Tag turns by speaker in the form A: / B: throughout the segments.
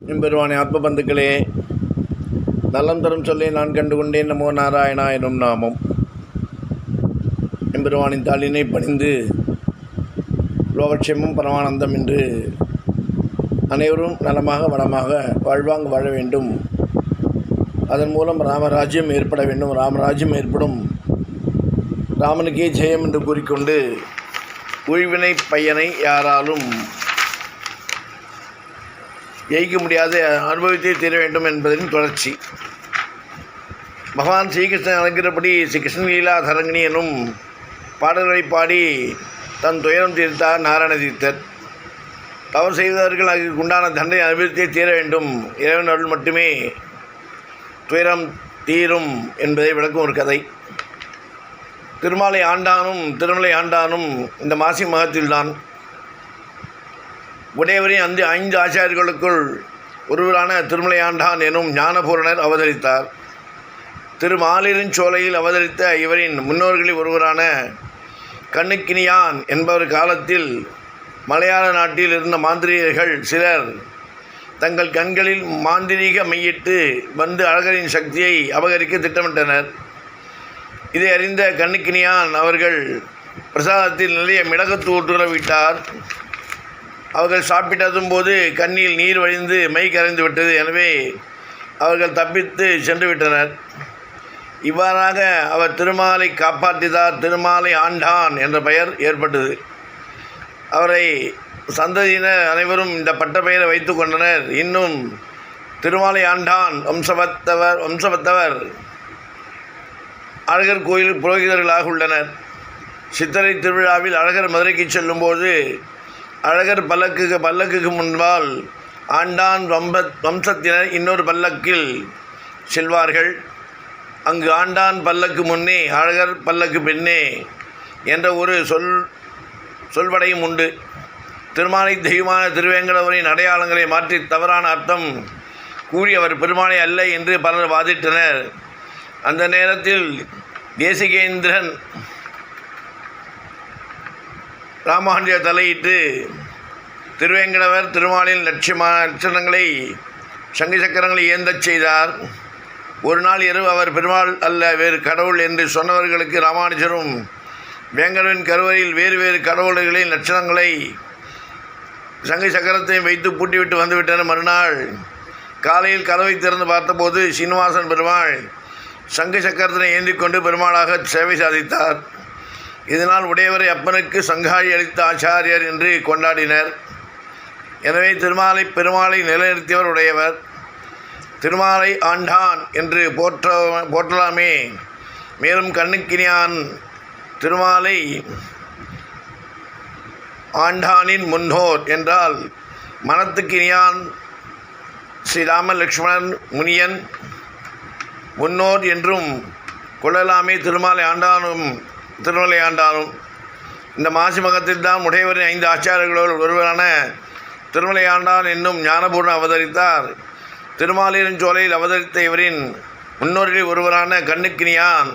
A: எம்பெருவானே ஆத்ம பந்துக்களே நலம் தரும் சொல்லி நான் கண்டுகொண்டேன். நமோ நாராயணா எனும் நாமம். எம்பெருவானின் தாளினை பணிந்து லோகக்ஷேமம் பரமானந்தம் என்று அனைவரும் நலமாக வளமாக வாழ்வாங்க வாழ வேண்டும். அதன் மூலம் ராமராஜ்யம் ஏற்பட வேண்டும். ராமராஜ்யம் ஏற்படும். ராமனுக்கே ஜெயம் என்று கூறிக்கொண்டு உய்வினை பையனை யாராலும் ஜெயிக்க முடியாத அனுபவித்தே தீர வேண்டும் என்பதின் தொடர்ச்சி. பகவான் ஸ்ரீகிருஷ்ணன் அழைக்கிறபடி ஸ்ரீ கிருஷ்ணலீலா தரங்கிணி எனும் பாடல்களை பாடி தன் துயரம் தீர்த்தார் நாராயண தீர்த்தர் தவறு செய்தவர்கள் அதற்கு உண்டான தண்டனை அனுபவித்தே தீர வேண்டும். இறைவன் அருள் மட்டுமே துயரம் தீரும் என்பதை விளக்கும் ஒரு கதை. திருமாலை ஆண்டானும் திருமலை ஆண்டானும் இந்த மாசி மகத்தில்தான் உடையவரின் அந்த ஐந்து ஆச்சாரியர்களுக்குள் ஒருவரான திருமலையாண்டான் எனும் ஞானபூரணர் அவதரித்தார். திருமாலிருஞ்சோலையில் அவதரித்த இவரின் முன்னோர்களில் ஒருவரான கண்ணுக்கினியான் என்பவர் காலத்தில் மலையாள நாட்டில் இருந்த மாந்திரிகர்கள் சிலர் தங்கள் கண்களில் மாந்திரீக மையிட்டு வந்து அழகரின் சக்தியை அபகரிக்க திட்டமிட்டனர். இதை அறிந்த கண்ணுக்கினியான் அவர்கள் பிரசாதத்தில் நிறைய மிளகத்து ஊற்றுறவிட்டார் அவர்கள் சாப்பிட்டதும் போது கண்ணில் நீர் வழிந்து மை கரைந்து விட்டது. எனவே அவர்கள் தப்பித்து சென்று விட்டனர். இவ்வாறாக அவர் திருமாலை காப்பாற்றிதார். திருமாலை ஆண்டான் என்ற பெயர் ஏற்பட்டது. அவரை சந்ததியினர் அனைவரும் இந்த பட்ட பெயரை வைத்து கொண்டனர். இன்னும் திருமாலை ஆண்டான் வம்சவத்தவர் வம்சவத்தவர் அழகர் கோயில் புரோகிதர்களாக உள்ளனர். சித்திரை திருவிழாவில் அழகர் மதுரைக்கு செல்லும்போது அழகர் பல்லக்குக்கு பல்லக்குக்கு முன்பால் ஆண்டான் வம்ப வம்சத்தினர் இன்னொரு பல்லக்கில் செல்வார்கள். அங்கு ஆண்டான் பல்லக்கு முன்னே அழகர் பல்லக்கு பின்னே என்ற ஒரு சொல் சொல்வடையும் உண்டு. திருமாலை தெய்வமான திருவேங்கடவரின் அடையாளங்களை மாற்றி தவறான அர்த்தம் கூறி அவர் பெருமானை அல்ல என்று பலர் வாதிட்டனர். அந்த நேரத்தில் தேசிகேந்திரன் ராமானுஜ தலையிட்டு திருவேங்கடவர் திருமாலின் லட்சியமான லட்சணங்களை சங்கு சக்கரங்களை ஏந்தச் செய்தார். ஒரு நாள் இரவு அவர் பெருமாள் அல்ல வேறு கடவுள் என்று சொன்னவர்களுக்கு ராமானுஜரும் வேங்கடவின் கருவறையில் வேறு வேறு கடவுள்களின் லட்சணங்களை சங்கு சக்கரத்தையும் வைத்து பூட்டிவிட்டு வந்துவிட்டனர். மறுநாள் காலையில் கதவை திறந்து பார்த்தபோது சீனிவாசன் பெருமாள் சங்கு சக்கரத்தினை ஏந்தி கொண்டு பெருமாளாக சேவை சாதித்தார். இதனால் உடையவரை அப்பனுக்கு சங்காழி அளித்த ஆச்சாரியர் என்று கொண்டாடினர். எனவே திருமாலை பெருமாளை நிலைநிறுத்தியவர் உடையவர். திருமாலை ஆண்டான் என்று போற்ற போற்றலாமே. மேலும் கண்ணுக்கினியான் திருமாலை ஆண்டானின் முன்னோர் என்றால் மனத்துக்கினியான் ஸ்ரீராம லக்ஷ்மணன் முனியன் முன்னோர் என்றும் கொள்ளலாமே. திருமாலை ஆண்டானும் திருமலையாண்டானும் இந்த மாசி மகத்தில் தான் உடையவரின் ஐந்து ஆச்சாரியர்களோடு ஒருவரான திருமலையாண்டான் என்னும் ஞானபூர்ண அவதரித்தார். திருமாலிருஞ்சோலையில் அவதரித்த இவரின் முன்னோர்களில் ஒருவரான கண்ணுக்கினியான்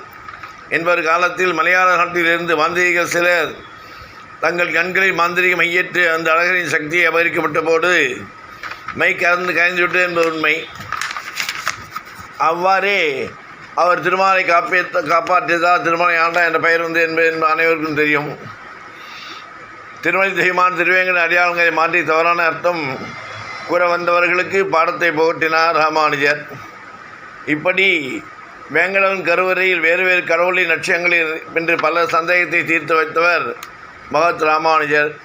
A: என்பவர் காலத்தில் மலையாள நாட்டிலிருந்து மாந்திரிகள் சிலர் தங்கள் கண்களில் மாந்திரிகம் மையற்று அந்த அழகரின் சக்தியை அபகரிக்கப்பட்ட போது மை கறந்து கரைந்துவிட்டு என்பது உண்மை. அவ்வாறே அவர் திருமாலை காப்பியத்த காப்பாற்றியதால் திருமலை ஆண்டா என்ற பெயர் வந்து என்பது அனைவருக்கும் தெரியும். திருமலை தெய்வமான திருவேங்கட அடையாளங்களை மாற்றி தவறான அர்த்தம் கூற வந்தவர்களுக்கு பாடத்தை புகட்டினார் ராமானுஜர். இப்படி வேங்கடவன் கருவறையில் வேறு வேறு கடவுளின் லட்சியங்களில் என்று பல சந்தேகத்தை தீர்த்து வைத்தவர் மகத் ராமானுஜர்.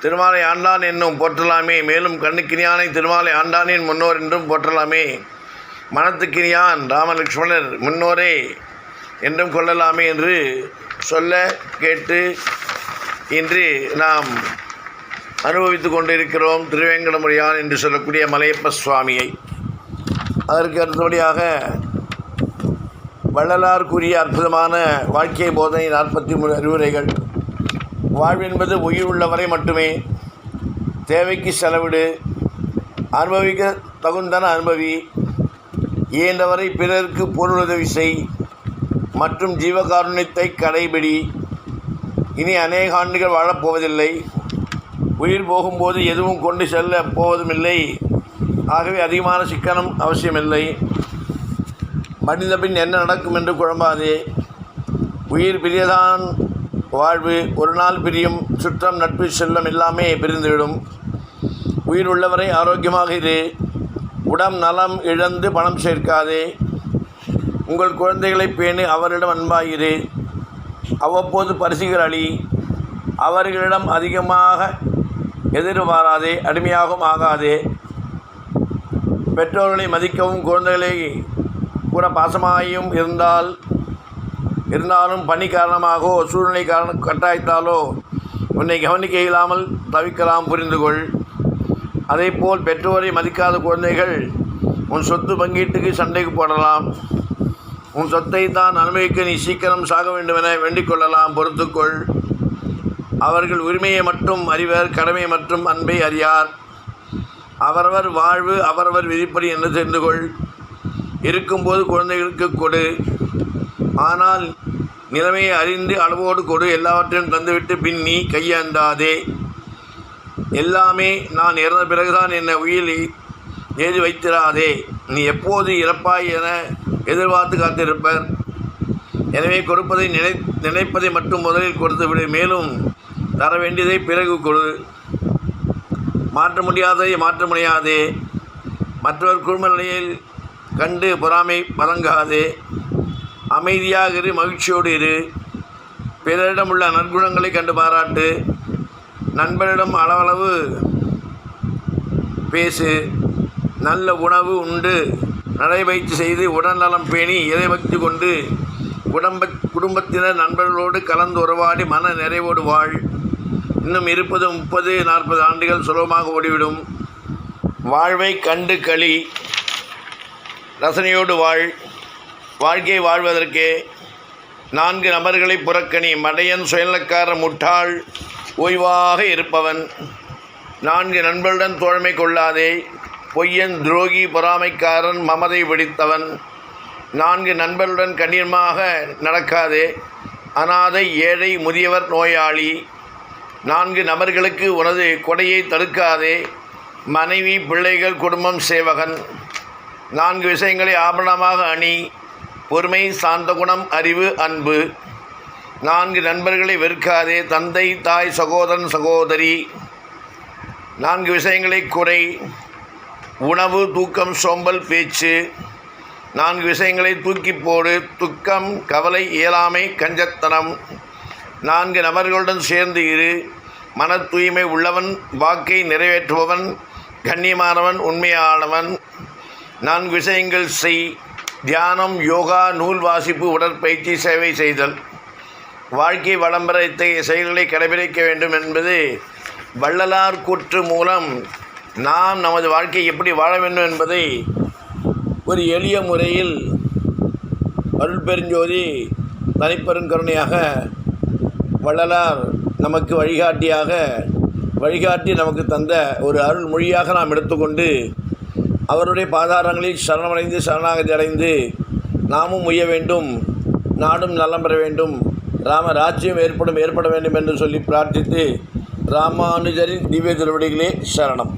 A: திருமாலை ஆண்டான் என்னும் போற்றலாமே மேலும் கண்ணுக்கினியானை திருமாலை ஆண்டானின் முன்னோர் என்றும் போற்றலாமே. மனத்துக்கினியான் ராமலக்ஷ்மணர் முன்னோரே என்றும் கொள்ளலாமே என்று சொல்ல கேட்டு இன்று நாம் அனுபவித்து கொண்டிருக்கிறோம் திருவேங்கடமுடியான் என்று சொல்லக்கூடிய மலையப்ப சுவாமியை. அதற்கு அடுத்தபடியாக வள்ளலார் கூறிய அற்புதமான வாழ்க்கை போதனை நாற்பத்தி மூணு அறிவுரைகள். வாழ்வென்பது உயிர் உள்ளவரை மட்டுமே தேவைக்கு செலவிடு அனுபவிக்க தகுந்தன அனுபவி இயன்றவரை பிறருக்கு பொருளுதவி செய். மற்றும் ஜீவகாருண்யத்தை கடைபிடி. இனி அநேக ஆண்டுகள் வாழப்போவதில்லை. உயிர் போகும்போது எதுவும் கொண்டு செல்ல போவதுமில்லை. ஆகவே அதிகமான சிக்கனம் அவசியமில்லை. மடிந்த பின் என்ன நடக்கும் என்று குழம்பாதே. உயிர் பிரியதான் வாழ்வு. ஒரு நாள் பிரியும் சுற்றம் நட்பு செல்லம் எல்லாமே பிரிந்துவிடும். உயிர் உள்ளவரை ஆரோக்கியமாக இரு. உடம் நலம் இழந்து பணம் சேர்க்காதே. உங்கள் குழந்தைகளை பேணி அவரிடம் அன்பாயிரு. அவ்வப்போது பரிசுகள் அளி அவர்களிடம் அதிகமாக எதிர்பாராதே அடிமையாகவும் ஆகாதே. பெற்றோர்களை மதிக்கவும் குழந்தைகளை கூட பாசமாயும் இருந்தால் இருந்தாலும் பணி காரணமாகவோ சூழ்நிலை காரண கட்டாயத்தாலோ உன்னை கவனிக்க இயலாமல் தவிக்கலாம் புரிந்து கொள் அதேபோல் பெற்றோரை மதிக்காத குழந்தைகள் உன் சொத்து பங்கீட்டுக்கு சண்டைக்கு போடலாம். உன் சொத்தை தான் அனுபவிக்க நீ சீக்கிரம் சாக வேண்டுமென வேண்டிக் கொள்ளலாம். பொறுத்துக்கொள். அவர்கள் உரிமையை மட்டும் அறிவர் கடமை மற்றும் அன்பை அறியார். அவரவர் வாழ்வு அவரவர் விதிப்படி என்று தெரிந்து கொள் இருக்கும்போது குழந்தைகளுக்கு கொடு. ஆனால் நிலைமையை அறிந்து அளவோடு கொடு. எல்லாவற்றையும் தந்துவிட்டு பின் நீ கையாண்டாதே. எல்லாமே நான் இறந்த பிறகுதான் என்னை உயிரை எழுதி வைத்திராதே. நீ எப்போது இறப்பாய் என எதிர்பார்த்து காத்திருப்பர். எனவே கொடுப்பதை நினை நினைப்பதை மட்டும் முதலில் கொடுத்து விடு. மேலும் தர வேண்டியதை பிறகு கொடு. மாற்ற முடியாததை மாற்ற முடியாதே. மற்றவர் குடும்ப நிலையில் கண்டு பொறாமை பதங்காதே அமைதியாக இரு மகிழ்ச்சியோடு இரு. பிறரிடம் உள்ள நற்குணங்களை கண்டு பாராட்டு. நண்பரிடம் அளவளவு பேசு நல்ல உணவு உண்டு. நடைபயிற்சி செய்து உடல்நலம் பேணி இறைபக்தி கொண்டு குடும்ப குடும்பத்தினர் நண்பர்களோடு கலந்து உறவாடி மன நிறைவோடு வாழ். இன்னும் இருப்பது முப்பது நாற்பது ஆண்டுகள் சுலபமாக ஓடிவிடும். வாழ்வை கண்டு களி. ரசனையோடு வாழ். வாழ்க்கை வாழ்வதற்கே நான்கு நபர்களை புறக்கணி. மடையன் சுயநலக்கார முட்டாள். ஓய்வாக இருப்பவன். நான்கு நண்பர்களுடன் தோழமை கொள்ளாதே. பொய்யன் துரோகி பொறாமைக்காரன் மமதை பிடித்தவன் நான்கு நண்பர்களுடன் கண்ணியமாக நடக்காதே. அனாதை ஏழை முதியவர் நோயாளி. நான்கு நபர்களுக்கு உனது கொடையை தடுக்காதே. மனைவி பிள்ளைகள் குடும்பம் சேவகன். நான்கு விஷயங்களை ஆபரணமாக அணி. பொறுமை சாந்த குணம் அறிவு அன்பு. நான்கு நண்பர்களை வெறுக்காதே. தந்தை தாய் சகோதரன் சகோதரி. நான்கு விஷயங்களை குறை. உணவு தூக்கம் சோம்பல் பேச்சு. நான்கு விஷயங்களை தூக்கி போடு. துக்கம் கவலை இயலாமை கஞ்சத்தனம். நான்கு நபர்களுடன் சேர்ந்து இரு. மன தூய்மை உள்ளவன் வாக்கை நிறைவேற்றுபவன் கண்ணியமானவன் உண்மையானவன். நான்கு விஷயங்கள் செய். தியானம் யோகா நூல் வாசிப்பு உடற்பயிற்சி சேவை செய்தல். வாழ்க்கை வளம் பெற இத்தகைய செயல்களை கடைபிடிக்க வேண்டும் என்பது வள்ளலார் கூற்று மூலம் நாம் நமது வாழ்க்கை எப்படி வாழ வேண்டும் என்பதை ஒரு எளிய முறையில் அருள் பெருஞ்சோதி தனிப்பெருங்கருணையாக வள்ளலார் நமக்கு வழிகாட்டியாக வழிகாட்டி நமக்கு தந்த ஒரு அருள் மொழியாக நாம் எடுத்துக்கொண்டு அவருடைய பாதாரங்களில் சரணமடைந்து சரணாகதி அடைந்து நாமும் முய வேண்டும் நாடும் நலம் பெற வேண்டும். ராம ராஜ்யம் ஏற்படும் ஏற்பட வேண்டும் என்று சொல்லி பிரார்த்தித்து ராமானுஜரின் திவ்ய திருவடிகளே சரணம்.